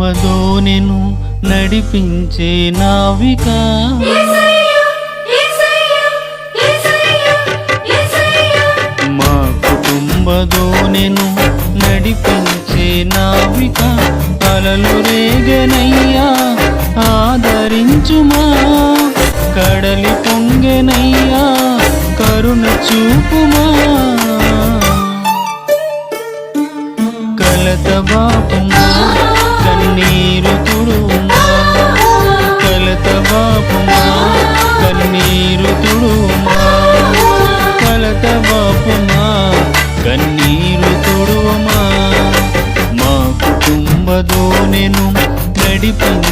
కుటుంబదోనెను నడిపించే నావిక. మా కుటుంబదోనెను నడిపించే నావిక. అలలు రేగనయ్యా ఆదరించుమా. కడలి పొంగెనయ్యా కరుణ చూపుమా. కలత బాపుమా. నడిపించే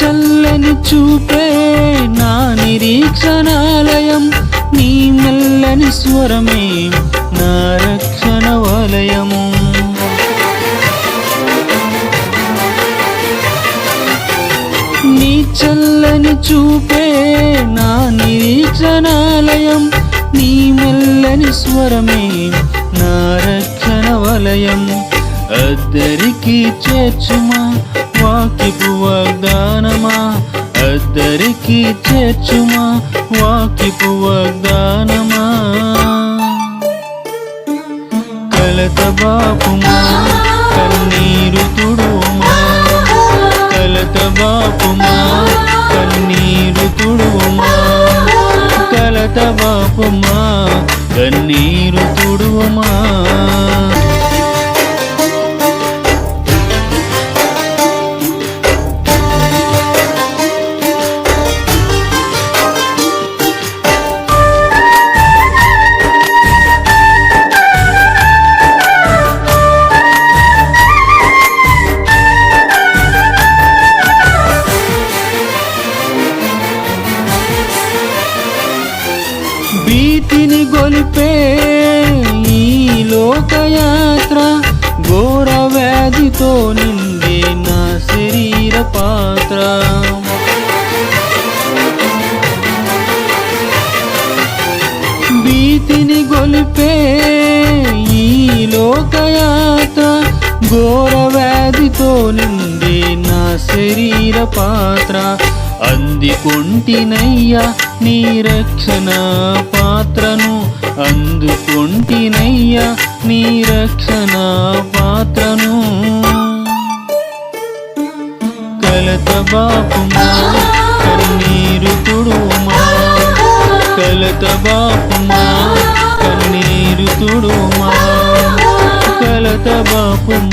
చల్లని చూపే నా నిరీక్షణాలయం నీ మెల్లని స్వరమే నా రక్షణ వలయము. నీ చల్లని చూపే నా నిరీక్షణాలయం నీ మెల్లని స్వరమే నా రక్షణ వలయం. అద్దరికి చేర్చుమా వాకిపు వాగ్దానమా అద్దరికి చేర్చుమా వాకిపు వాగ్దానమా? కలత బాపుమా కన్నీరు తుడుమా? కలత బాపుమా కన్నీరు తుడుమా? కలత బాపుమా కన్నీరు భీతిని గొలిపే ఈ లోకయాత్ర ఘోర వ్యాధితో నిండే నా శరీర పాత్ర. భీతిని గొలిపే ఈ లోకయాత్ర ఘోర వ్యాధితో నిండే నా శరీర పాత్ర. అందుకొంటినయ్యా నీ రక్షణ పాత్రను. అందుకొంటినయ్యా నీ రక్షణ పాత్రను. కలత బాపుమా కన్నీరు తుడుమా. కలత బాపుమా కన్నీరు తుడుమా. కలత బాపుమా